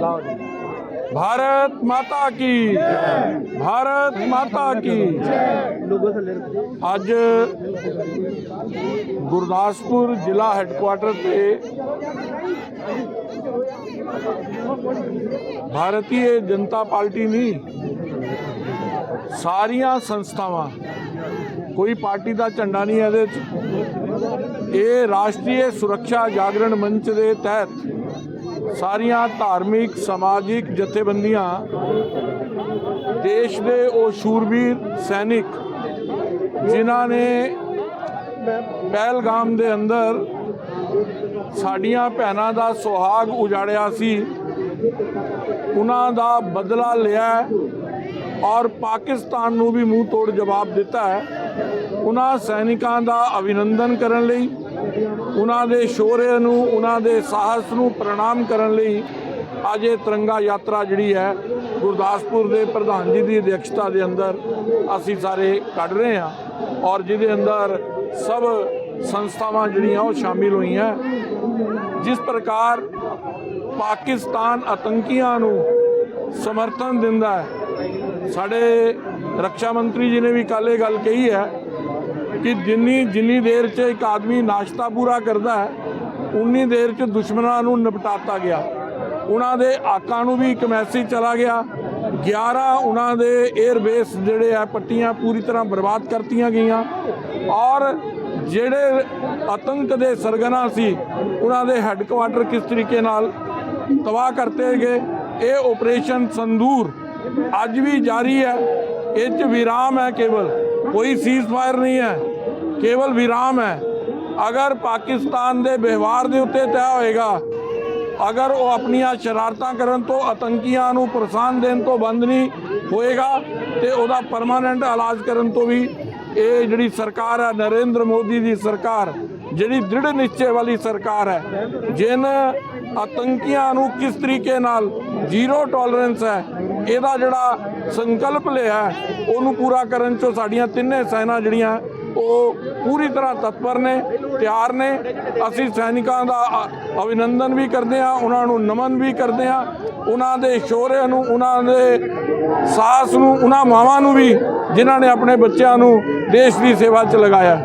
ਲਾਓ ਜੀ भारत माता की भारत माता की ਲੋਗੋ ਥੱਲੇ ਰੱਖੋ ਅੱਜ ਗੁਰਦਾਸਪੁਰ ਜ਼ਿਲ੍ਹਾ ਹੈੱਡਕੁਆਟਰ ਤੇ ਭਾਰਤੀ ਜਨਤਾ ਪਾਰਟੀ ਨਹੀਂ ਸਾਰੀਆਂ ਸੰਸਥਾਵਾਂ ਕੋਈ ਪਾਰਟੀ ਦਾ ਝੰਡਾ ਨਹੀਂ ਇਹਦੇ 'ਚ ਇਹ ਰਾਸ਼ਟਰੀ ਸੁਰੱਖਿਆ ਜਾਗਰਣ ਮੰਚ ਦੇ ਤਹਿਤ ਸਾਰੀਆਂ ਧਾਰਮਿਕ, ਸਮਾਜਿਕ ਜਥੇਬੰਦੀਆਂ ਦੇਸ਼ ਦੇ ਉਹ ਸ਼ੂਰਬੀਰ ਸੈਨਿਕ ਜਿਨ੍ਹਾਂ ਨੇ ਪਹਿਲਗਾਮ ਦੇ ਅੰਦਰ ਸਾਡੀਆਂ ਭੈਣਾਂ ਦਾ ਸੁਹਾਗ ਉਜਾੜਿਆ ਸੀ, ਉਹਨਾਂ ਦਾ ਬਦਲਾ ਲਿਆ ਔਰ ਪਾਕਿਸਤਾਨ ਨੂੰ ਵੀ ਮੂੰਹ ਤੋੜ ਜਵਾਬ ਦਿੱਤਾ ਹੈ। ਉਹਨਾਂ ਸੈਨਿਕਾਂ ਦਾ ਅਭਿਨੰਦਨ ਕਰਨ ਲਈ ਉਹਨਾਂ ਦੇ ਸ਼ੌਰਯ ਨੂੰ, ਉਹਨਾਂ ਦੇ ਸਾਹਸ ਨੂੰ ਪ੍ਰਣਾਮ ਕਰਨ ਲਈ ਅੱਜ ਇਹ ਤਿਰੰਗਾ ਯਾਤਰਾ ਜਿਹੜੀ ਹੈ, ਗੁਰਦਾਸਪੁਰ ਦੇ ਪ੍ਰਧਾਨ ਜੀ ਦੀ ਅਧਿਕਸ਼ਤਾ ਦੇ ਅੰਦਰ ਅਸੀਂ ਸਾਰੇ ਕੱਢ ਰਹੇ ਹਾਂ ਔਰ ਜਿਹਦੇ ਅੰਦਰ ਸਭ ਸੰਸਥਾਵਾਂ ਜਿਹੜੀਆਂ ਉਹ ਸ਼ਾਮਿਲ ਹੋਈਆਂ। ਜਿਸ ਪ੍ਰਕਾਰ ਪਾਕਿਸਤਾਨ ਆਤੰਕੀਆਂ ਨੂੰ ਸਮਰਥਨ ਦਿੰਦਾ ਹੈ, ਸਾਡੇ ਰੱਖਿਆ ਮੰਤਰੀ ਜੀ ਨੇ ਵੀ ਕੱਲ੍ਹ ਇਹ ਗੱਲ ਕਹੀ ਹੈ ਕਿ ਜਿੰਨੀ ਜਿੰਨੀ ਦੇਰ 'ਚ ਇੱਕ ਆਦਮੀ ਨਾਸ਼ਤਾ ਪੂਰਾ ਕਰਦਾ ਹੈ, ਉਨੀ ਦੇਰ 'ਚ ਦੁਸ਼ਮਣਾਂ ਨੂੰ ਨਿਪਟਾਤਾ ਗਿਆ। ਉਹਨਾਂ ਦੇ ਆਕਾਂ ਨੂੰ ਵੀ ਇੱਕ ਮੈਸੇਜ ਚਲਾ ਗਿਆ। 11 ਉਹਨਾਂ ਦੇ 에ਅਰ ਬੇਸ ਜਿਹੜੇ ਆ, ਪੱਟੀਆਂ ਪੂਰੀ ਤਰ੍ਹਾਂ ਬਰਬਾਦ ਕਰਤੀਆਂ ਗਈਆਂ। ਔਰ ਜਿਹੜੇ ਆਤੰਕ ਦੇ ਸਰਗਨਾ ਸੀ, ਉਹਨਾਂ ਦੇ ਹੈੱਡਕੁਆਟਰ ਕਿਸ ਤਰੀਕੇ ਨਾਲ ਤਬਾਹ ਕਰਤੇ ਗਏ, ਇਹ ਆਪਰੇਸ਼ਨ ਸੰਦੂਰ ਅੱਜ ਵੀ ਜਾਰੀ ਹੈ। ਇਹ 'ਚ ਵਿਰਾਮ ਹੈ ਕੇਵਲ। ਕੋਈ ਸੀਜ਼ ਫਾਇਰ ਨਹੀਂ ਹੈ। ਕੇਵਲ ਵਿਰਾਮ ਹੈ। ਅਗਰ ਪਾਕਿਸਤਾਨ ਦੇ ਵਿਵਹਾਰ ਦੇ ਉੱਤੇ ਤੈਅ ਹੋਏਗਾ, ਅਗਰ ਉਹ ਆਪਣੀਆਂ ਸ਼ਰਾਰਤਾਂ ਕਰਨ ਤੋਂ ਆਤੰਕੀਆਂ ਨੂੰ ਪ੍ਰੋਤਸਾਹਨ ਦੇਣ ਤੋਂ ਬੰਦ ਨਹੀਂ ਹੋਏਗਾ ਤੇ ਉਹਦਾ ਪਰਮਾਨੈਂਟ ਇਲਾਜ ਕਰਨ ਤੋਂ ਵੀ ਇਹ ਜਿਹੜੀ ਸਰਕਾਰ ਹੈ, ਨਰਿੰਦਰ ਮੋਦੀ ਦੀ ਸਰਕਾਰ, ਜਿਹੜੀ ਦ੍ਰਿੜ ਨਿਸ਼ਚੇ ਵਾਲੀ ਸਰਕਾਰ ਹੈ, ਜਿਨ ਆਤੰਕੀਆਂ ਨੂੰ ਕਿਸ ਤਰੀਕੇ ਨਾਲ ਜ਼ੀਰੋ ਟੋਲਰੈਂਸ ਹੈ, ਇਹਦਾ ਜਿਹੜਾ ਸੰਕਲਪ ਲਿਆ ਉਹਨੂੰ ਪੂਰਾ ਕਰਨ 'ਚੋਂ ਸਾਡੀਆਂ ਤਿੰਨੇ ਸੈਨਾ ਜਿਹੜੀਆਂ, ਉਹ ਪੂਰੀ ਤਰ੍ਹਾਂ ਤਤਪਰ ਨੇ, ਤਿਆਰ ਨੇ। ਅਸੀਂ ਸੈਨਿਕਾਂ ਦਾ ਅਭਿਨੰਦਨ ਵੀ ਕਰਦੇ ਹਾਂ, ਉਹਨਾਂ ਨੂੰ ਨਮਨ ਵੀ ਕਰਦੇ ਹਾਂ। ਉਹਨਾਂ ਦੇ ਸ਼ੌਰਯ ਨੂੰ, ਉਹਨਾਂ ਦੇ ਸਾਹਸ ਨੂੰ, ਉਹਨਾਂ ਮਾਵਾਂ ਨੂੰ ਵੀ, ਜਿਨ੍ਹਾਂ ਨੇ ਆਪਣੇ ਬੱਚਿਆਂ ਨੂੰ ਦੇਸ਼ ਦੀ ਸੇਵਾ 'ਚ ਲਗਾਇਆ।